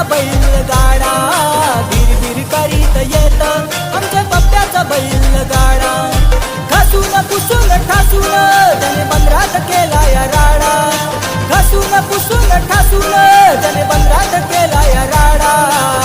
पप्प्याचा बैलगाडा भिर भिर करीत येत. आमच्या पप्प्याचा बैलगाडा. घासून पुसून ठासून त्याने बंदरात केला या राडा. घासून पुसून ठासून त्याने बंदरात केला या राडा.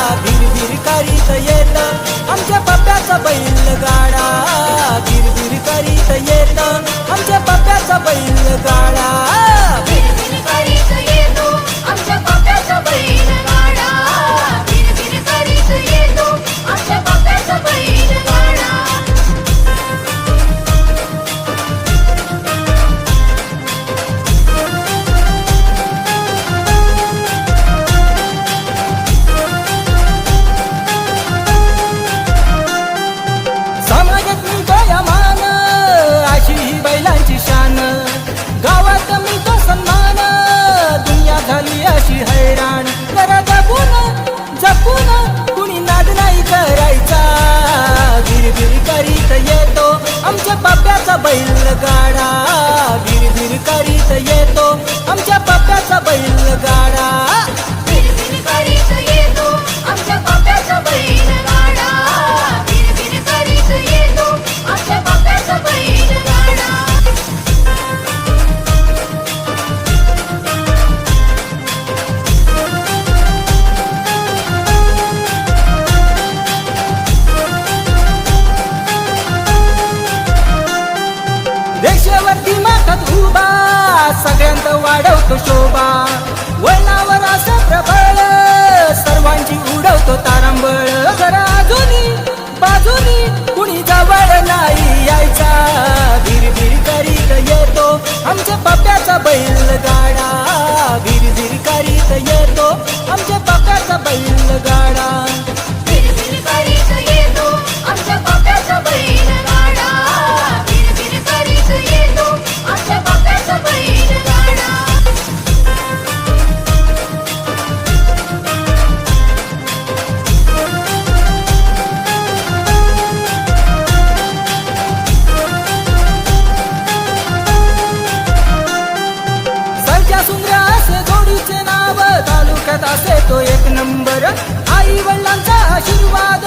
पप्याचा बैल गाड. सगळ्यांत वाढवतो शोभा. वळणावर असा प्रबळ सर्वांची उडवतो तारांबळ. घरा बाजूनी कुणी जवळ नाही यायचा. भिरभिर करीत येतो आमच्या पप्प्याचा बैल गाडा भिरभिर करीत येतो आमच्या पप्प्याचा बैल गाडा शंभर आई वडिलांचा आशीर्वाद.